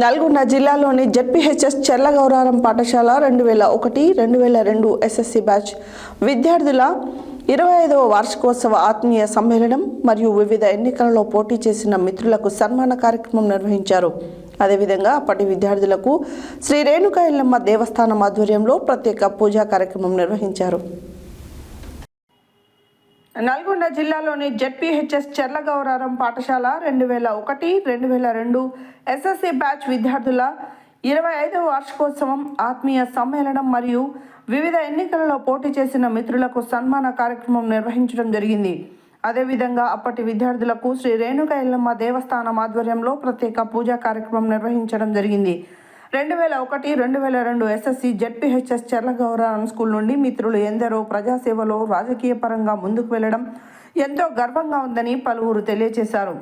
నల్గొండ జిల్లాలోని జడ్పీహెచ్ఎస్ చెర్లగౌరారం పాఠశాల రెండు వేల ఒకటి రెండు వేల రెండు ఎస్ఎస్సి బ్యాచ్. విద్యార్థుల ఇరవై ఐదవ వార్షికోత్సవ ఆత్మీయ సమ్మేళనం మరియు వివిధ ఎన్నికలలో పోటీ చేసిన మిత్రులకు సన్మాన కార్యక్రమం నిర్వహించారు. అదేవిధంగా అప్పటి విద్యార్థులకు శ్రీ రేణుకా ఎల్లమ్మ దేవస్థానం ఆధ్వర్యంలో ప్రత్యేక పూజా కార్యక్రమం నిర్వహించారు. నల్గొండ జిల్లాలోని జెడ్పీహెచ్ఎస్ చెర్లగౌరారం పాఠశాల రెండు వేల ఒకటి రెండు వేల రెండు ఎస్ఎస్సి బ్యాచ్ విద్యార్థుల ఇరవై ఐదవ వార్షికోత్సవం ఆత్మీయ సమ్మేళనం మరియు వివిధ ఎన్నికలలో పోటీ చేసిన మిత్రులకు సన్మాన కార్యక్రమం నిర్వహించడం జరిగింది. అదేవిధంగా అప్పటి విద్యార్థులకు శ్రీ రేణుక ఎల్లమ్మ దేవస్థానం ఆధ్వర్యంలో ప్రత్యేక పూజా కార్యక్రమం నిర్వహించడం జరిగింది. రెండు వేల ఒకటి రెండు వేల రెండు ఎస్ఎస్సి జెడ్పీహెచ్ఎస్ చెర్లగౌరవం స్కూల్ నుండి మిత్రులు ఎందరో ప్రజాసేవలో రాజకీయ పరంగా ముందుకు వెళ్ళడం ఎంతో గర్వంగా ఉందని పలువురు తెలియజేశారు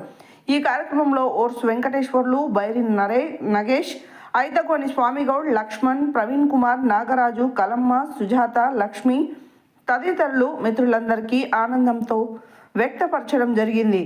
ఈ కార్యక్రమంలో ఓర్స్ వెంకటేశ్వర్లు బైరి నరే నగేష్ ఐతకోని స్వామిగౌడ్ లక్ష్మణ్ ప్రవీణ్ కుమార్ నాగరాజు కలమ్మ సుజాత లక్ష్మి తదితరులు మిత్రులందరికీ ఆనందంతో వ్యక్తపరచడం జరిగింది.